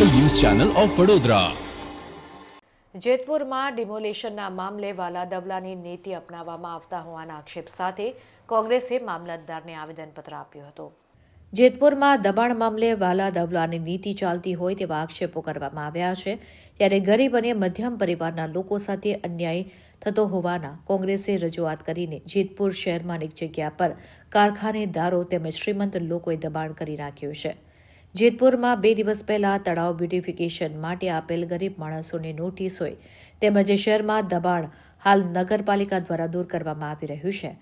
Channel of Vadodara. જેતપુરમાં ડિમોલેશનના મામલે વાલા દવલાની નીતિ અપનાવવામાં આવતા હોવાના આક્ષેપ સાથે કોંગ્રેસે મામલતદારને આવેદનપત્ર આપ્યું હતું. જેતપુરમાં દબાણ મામલે વાલા દવલાની નીતિ ચાલતી હોય તેવા આક્ષેપો કરવામાં આવ્યા છે, ત્યારે ગરીબ અને મધ્યમ પરિવારના લોકો સાથે અન્યાય થતો હોવાના કોંગ્રેસે રજૂઆત કરીને જેતપુર શહેરમાં અનેક જગ્યા પર કારખાનેદારો તેમજ શ્રીમંત લોકોએ દબાણ કરી નાખ્યું છે. જેતપુરમાં બે દિવસ પહેલા તળાવ બ્યુટિફિકેશન માટે આપેલ ગરીબ માણસોની નોટિસ હોય તેમજ શહેરમાં દબાણ હાલ નગરપાલિકા દ્વારા દૂર કરવામાં આવી રહ્યું છે.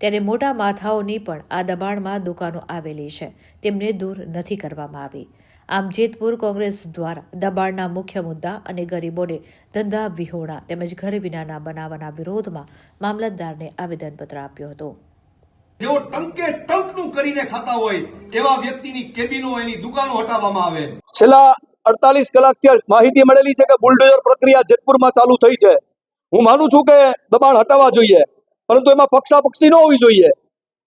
ત્યારે મોટા માથાઓની પણ આ દબાણમાં દુકાનો આવેલી છે. તેમને દૂર નથી કરવામાં આવી. આમ જેતપુર કોંગ્રેસ દ્વારા દબાણના મુખ્ય મુદ્દા અને ગરીબોને ધંધા વિહોણા તેમજ ઘર વિનાના બનાવવાના વિરોધમાં મામલતદારને આવેદનપત્ર આપ્યું હતું. જેઓ ટંકે ટંકનું કરીને ખાતા હોય એવા વ્યક્તિની કેબિનો એની દુકાનો હટાવવામાં આવે. છેલ્લા અડતાલીસ કલાકથી માહિતી મળેલી છે કે બુલડોઝર પ્રક્રિયા જેતપુરમાં ચાલુ થઈ છે. હું માનું છું કે દબાણ હટાવવા જોઈએ, પરંતુ એમાં પક્ષાપક્ષી ન હોવી જોઈએ.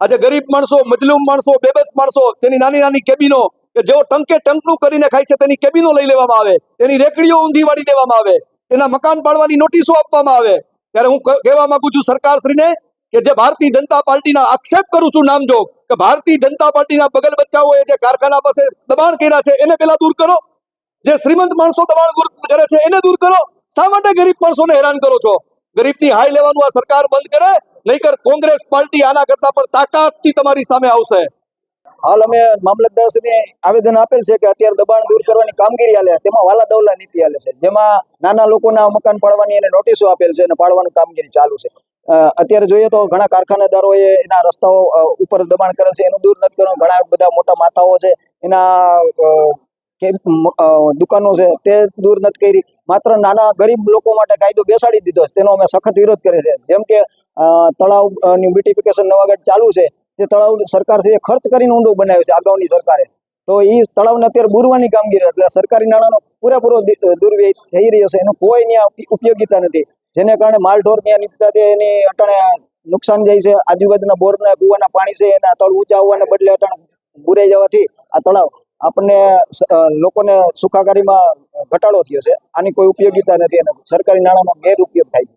આજે ગરીબ માણસો, મજલૂમ માણસો, બેબસ માણસો, તેની નાની નાની કેબિનો, કે જેઓ ટંકે ટંકનું કરીને ખાય છે, તેની કેબિનો લઈ લેવામાં આવે, તેની રેકડીઓ ઊંધી વાળી દેવામાં આવે, તેના મકાન પાડવાની નોટિસો આપવામાં આવે. ત્યારે હું કહેવા માંગુ છું સરકારશ્રીને કે જે ભારતીય જનતા પાર્ટીના આક્ષેપ કરું છું નામજોગ, કે ભારતીય જનતા પાર્ટીના બગલ બચ્ચાઓએ જે કારખાના પાસે દબાણ કર્યા છે, એને પેલા દૂર કરો. જે શ્રીમંત માણસો દબાણ કરે છે, એને દૂર કરો. શા માટે ગરીબ માણસોને હેરાન કરો છો? ગરીબની હાઈ લેવાનું આ સરકાર બંધ કરે નહીકર કોંગ્રેસ પાર્ટી આના કરતા પણ તાકાતથી તમારી સામે આવશે. હાલ અમે મામલતદારશ્રીને આવેદન આપેલ છે કે અત્યારે દબાણ દૂર કરવાની કામગીરી હાલે, તેમાં વાલા દવલા નીતિ હાલે છે, જેમાં નાના લોકોના મકાન પાડવાની એને નોટિસો આપેલ છે અને પાડવાની કામગીરી ચાલુ છે. અત્યારે જોઈએ તો ઘણા કારખાનેદારોએ એના રસ્તાઓ ઉપર દબાણ કરેલ છે. એનું દૂર નથી કરવાનું. ઘણા બધા મોટા માતાઓ છે. એના દુકાનો છે તે દૂર નથી કરી. માત્ર નાના ગરીબ લોકો માટે કાયદો બેસાડી દીધો છે. તેનો અમે સખત વિરોધ કરે છે જેમ કે અ, તળાવ અ, ની બ્યુટિફિકેશન નવાગઢ ચાલુ છે. તે તળાવ સરકારશ્રીએ ખર્ચ કરીને ઊંડો બનાવ્યો છે અગાઉની સરકારે. તો એ તળાવને અત્યારે બુરવાની કામગીરી એટલે સરકારી નાણાંનો પૂરેપૂરો દુર્વ્યય થઈ રહ્યો છે. એનો કોઈ ત્યાં નથી. જેને કારણે માલઢોર ત્યાં નીપતા એની અટાણે નુકસાન જાય છે. આજુબાજુના બોરના કુવાના પાણી છે, એના તળ ઊંચા આવવાને બદલે અટાણે બુરાઈ જવાથી આ તળાવ આપણને લોકોને સુખાકારીમાં ઘટાડો થયો છે. આની કોઈ ઉપયોગિતા નથી અને સરકારી નાણાંનો ગેરઉપયોગ થાય છે.